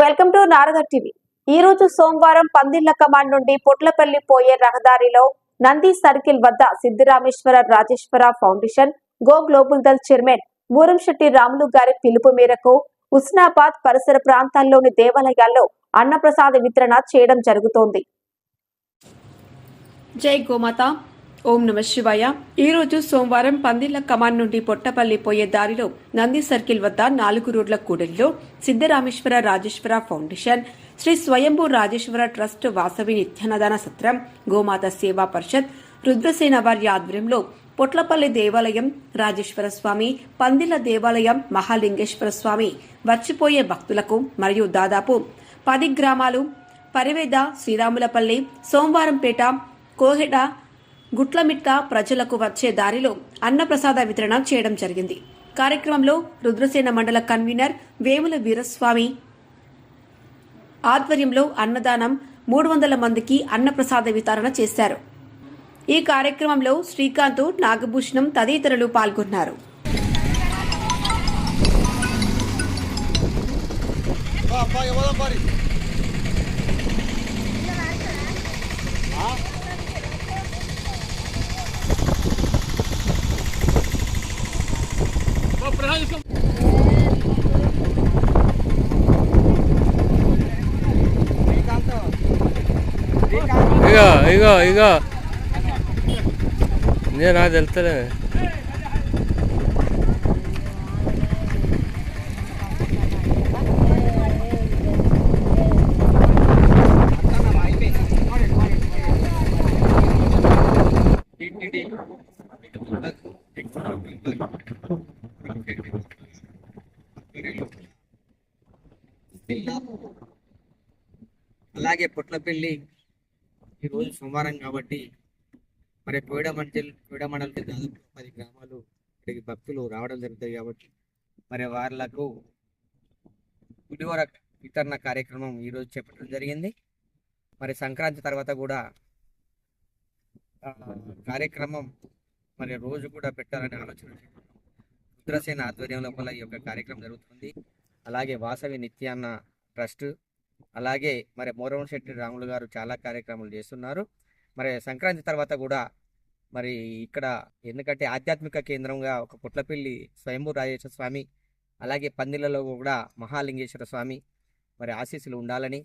Welcome to Narada TV. ఈ రోజు సోమవారం పందిళ్ళ కమాండ్ నుండి పొట్లపల్లి పోయే రహదారిలో నంది సర్కిల్ వద్ద Siddhirameshwara Rajeshwara foundation go global దల్ chairman Muramshetti Ramulu గారి పిలుపు మేరకు ఉస్నాబాద్ పరిసర ప్రాంతాల్లోని దేవాలయాల్లో అన్నప్రసాద వితరణ చేయడం జరుగుతోంది. జై గోమాత. ఓం నమ శివాయ. ఈ రోజు సోమవారం పందిళ్ళ కమాన్ నుండి పొట్టపల్లి పోయే దారిలో నంది సర్కిల్ వద్ద నాలుగు రోడ్ల కూడలిలో సిద్దరామేశ్వర రాజేశ్వర ఫౌండేషన్ శ్రీ స్వయంభూ రాజేశ్వర ట్రస్ట్ వాసవి నిత్యానదాన సత్రం గోమాత సేవా పరిషత్ రుద్రసేన వారి ఆధ్వర్యంలో పొట్లపల్లి దేవాలయం రాజేశ్వర స్వామి పందిళ్ళ దేవాలయం మహాలింగేశ్వర స్వామి వచ్చిపోయే భక్తులకు మరియు దాదాపు పది గ్రామాలు పరివేద శ్రీరాములపల్లి సోమవారంపేట కోహెడ గుట్లమిట్ట ప్రజలకు వచ్చే దారిలో అన్నప్రసాద వితరణ చేయడం జరిగింది. కార్యక్రమంలో రుద్రసేన మండల కన్వీనర్ వేముల వీరస్వామి. ఆధ్వర్యంలో అన్నదానం మూడు వందల మందికి అన్నప్రసాద వితరణ చేశారు. ఈ కార్యక్రమంలో శ్రీకాంత్ నాగభూషణం తదితరులు పాల్గొన్నారు. ఇగో ఇగో ఇగో. నేను నాకు తెలుస్తలే. అలాగే పుట్లపల్లి ఈరోజు సోమవారం కాబట్టి మరి కోయిడ మండల్ కోయిడ మండలికి దాదాపు పది గ్రామాలు ఇక్కడికి భక్తులు రావడం జరుగుతుంది కాబట్టి మరి వాళ్ళకు పులిహోర వితరణ కార్యక్రమం ఈరోజు చెప్పడం జరిగింది. మరి సంక్రాంతి తర్వాత కూడా కార్యక్రమం మరి రోజు కూడా పెట్టాలనే ఆలోచన రుద్రసేన ఆధ్వర్యం లోపల ఈ యొక్క కార్యక్రమం జరుగుతుంది. అలాగే వాసవి నిత్యాన్న ట్రస్ట్ అలాగే మరి మోరవన్ శెట్టి రాములు గారు చాలా కార్యక్రమాలు చేస్తున్నారు. మరి సంక్రాంతి తర్వాత కూడా మరి ఇక్కడ ఎందుకంటే ఆధ్యాత్మిక కేంద్రంగా ఒక పుట్లపల్లి స్వయంభూ రాజేశ్వర స్వామి అలాగే పందిళ్ళలో కూడా మహాలింగేశ్వర స్వామి మరి ఆశీస్సులు ఉండాలని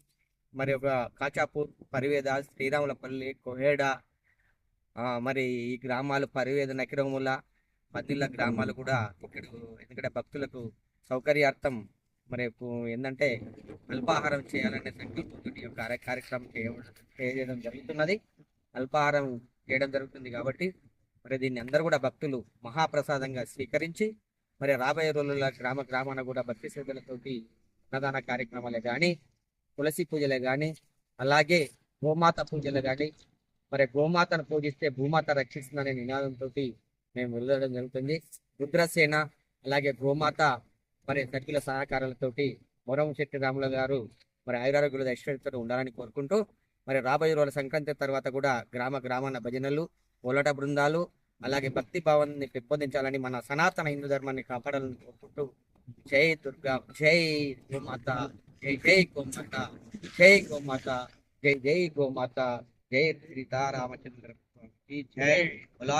మరి ఒక కాచాపూర్ పరివేద శ్రీరాములపల్లి కోహేడ మరి ఈ గ్రామాలు పరివేద నకిరముల పదిళ్ళ గ్రామాలు కూడా ఇక్కడ ఎందుకంటే భక్తులకు సౌకర్యార్థం మరి ఏంటంటే అల్పాహారం చేయాలనే సంకల్పంతో ఈ యొక్క కార్యక్రమం చేయడం చేయడం జరుగుతున్నది. అల్పాహారం చేయడం జరుగుతుంది కాబట్టి మరి దీన్ని అందరూ కూడా భక్తులు మహాప్రసాదంగా స్వీకరించి మరి రాబోయే రోజుల గ్రామ గ్రామాన కూడా భక్తి శ్రద్ధలతోటి అన్నదాన కార్యక్రమాలే కానీ తులసి పూజలే కానీ అలాగే గోమాత పూజలు కానీ మరి గోమాతను పూజిస్తే భూమాత రక్షిస్తుందనే నినాదంతో మేము వెళ్ళడం జరుగుతుంది. రుద్రసేన అలాగే గోమాత మరి సభ్యుల సహకారాలతోటి మొరం శెట్టి రాముల గారు మరి ఆయురారోగ్యుల ఐశ్వర్యతో ఉండాలని కోరుకుంటూ మరి రాబోయే రోజుల సంక్రాంతి తర్వాత కూడా గ్రామ గ్రామాల భజనలు ఓలట బృందాలు అలాగే భక్తి భావాన్ని పెంపొందించాలని మన సనాతన హిందూ ధర్మాన్ని కాపాడాలని కోరుకుంటూ జై దుర్గా జై గోమాత జై జై గోమాత జై గోమాత జై జై గోమాత జై సీతారామచంద్ర జై బలా